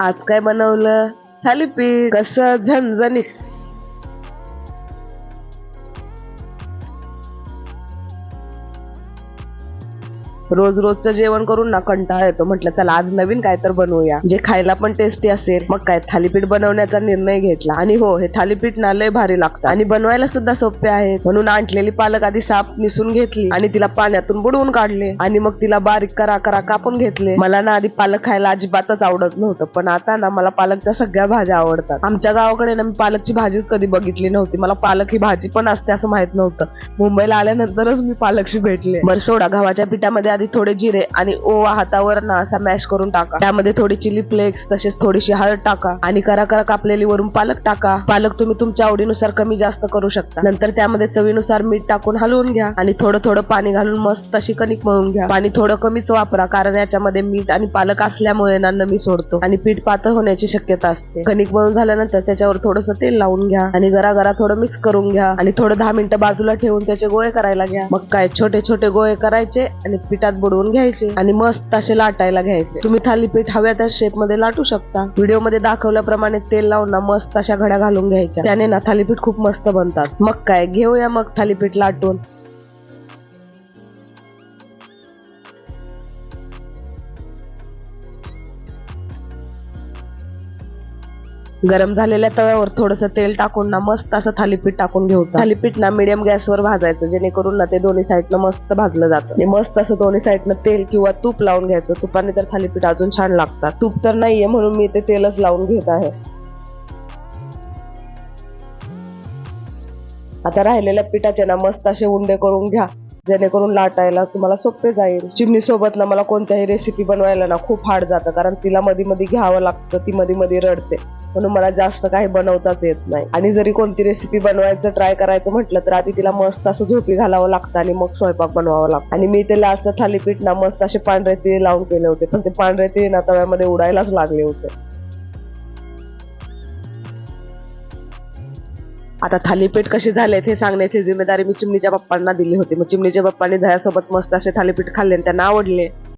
आज काय बनवलं? थालीपीठ कसं? झणझणीत. रोज रोजचं जेवण करून ना कंटाळा येतो. म्हटलं चला आज नवीन काय तर बनवूया. जे खायला पण टेस्टी असेल मग काय थालीपीठ बनवण्याचा निर्णय घेतला. आणि हो हे थालीपीठ ना लय भारी लागतं. आणि बनवायला सुद्धा सोपे आहे म्हणून आणलेली पालक आधी साफ निसून घेतली आणि तिला पाण्यातून बुडवून काढले. आणि मग तिला बारीक करा करा कापून घेतले. मला ना आधी पालक खायला अजिबातच आवडत नव्हतं. पण आता ना मला पालकच्या सगळ्या भाज्या आवडतात. आमच्या गावाकडे ना मी पालकची भाजीच कधी बघितली नव्हती. मला पालक ही भाजी पण असते असं माहीत नव्हतं. मुंबईला आल्यानंतरच मी पालकशी भेटले. बरं सोडा गव्हाच्या पिठामध्ये आधी थोडे जिरे आणि ओवा हातावर ना असा मॅश करून टाका. त्यामध्ये थोडी चिली फ्लेक्स तसेच थोडीशी हळद टाका आणि करा करा कापलेली वरून पालक टाका. पालक तुम्ही तुमच्या आवडीनुसार कमी जास्त करू शकता. नंतर त्यामध्ये चवीनुसार मीठ टाकून हलवून घ्या आणि थोडं थोडं पाणी घालून मस्त अशी कणिक मळून घ्या. पाणी थोडं कमीच वापरा कारण याच्यामध्ये मीठ आणि पालक असल्यामुळे ना नमी सोडतो आणि पीठ पातळ होण्याची शक्यता असते. कणिक मळून झाल्यानंतर त्याच्यावर थोडस तेल लावून घ्या आणि गरा गरा थोडं मिक्स करून घ्या आणि थोडं दहा मिनिटं बाजूला ठेवून त्याचे गोळे करायला घ्या. मग काय छोटे छोटे गोळे करायचे आणि पिठात बुडवून घ्यायचे आणि मस्त असे लाटायला घ्यायचे. तुम्ही थालीपीठ हव्या त्या शेपमध्ये लाटू शकता. व्हिडिओमध्ये दाखवल्याप्रमाणे तेल लावून ना मस्त अशा घड्या घालून घ्यायच्या. त्याने ना थालीपीठ खूप मस्त बनतात. मग काय घेऊया मग थालीपीठ लाटून. गरम झालेल्या तव्यावर थोडस तेल टाकून ना मस्त असं थालीपीठ टाकून घेऊ थालीपीठ ना मिडियम गॅसवर भाजायचं जेणेकरून ना ते दोन्ही साईडनं मस्त भाजलं जातं. मस्त असं दोन्ही साईडनं तेल किंवा तूप लावून घ्यायचं. तुपाने तर थालीपीठ अजून छान लागतात. तूप तर नाहीये म्हणून मी ते तेलच लावून घेत आहे. आता राहिलेल्या पिठाचे ना मस्त असे उंडे करून घ्या. जेणेकरून लाटायला तुम्हाला सोपे जाईल. चिमणी सोबत ना मला कोणत्याही रेसिपी बनवायला ना खूप हार्ड जातं कारण तिला मध्ये मध्ये घ्यावं लागतं ती मध्ये मध्ये रडते. म्हणून मला जास्त काही बनवताच येत नाही. आणि जरी कोणती रेसिपी बनवायचं ट्राय करायचं म्हटलं तर आधी तिला मस्त असं झोपी घालावं लागतं आणि मग स्वयंपाक बनवावं लागतं. आणि मी ते लास्ट थालीपीठ ना मस्त असे पांढरे तीळ लावून केले होते पण ते पांढरे तीळ ना तव्यामध्ये उडायलाच लागले होते. आता थालीपीठ कसे झालेत हे सांगण्याची जिम्मेदारी मी चिमणीच्या बाप्पांना दिली होती. मग चिमणीच्या बाप्पांनी दह्यासोबत मस्त असे थालीपीठ खाल्ले आणि त्यांना आवडले.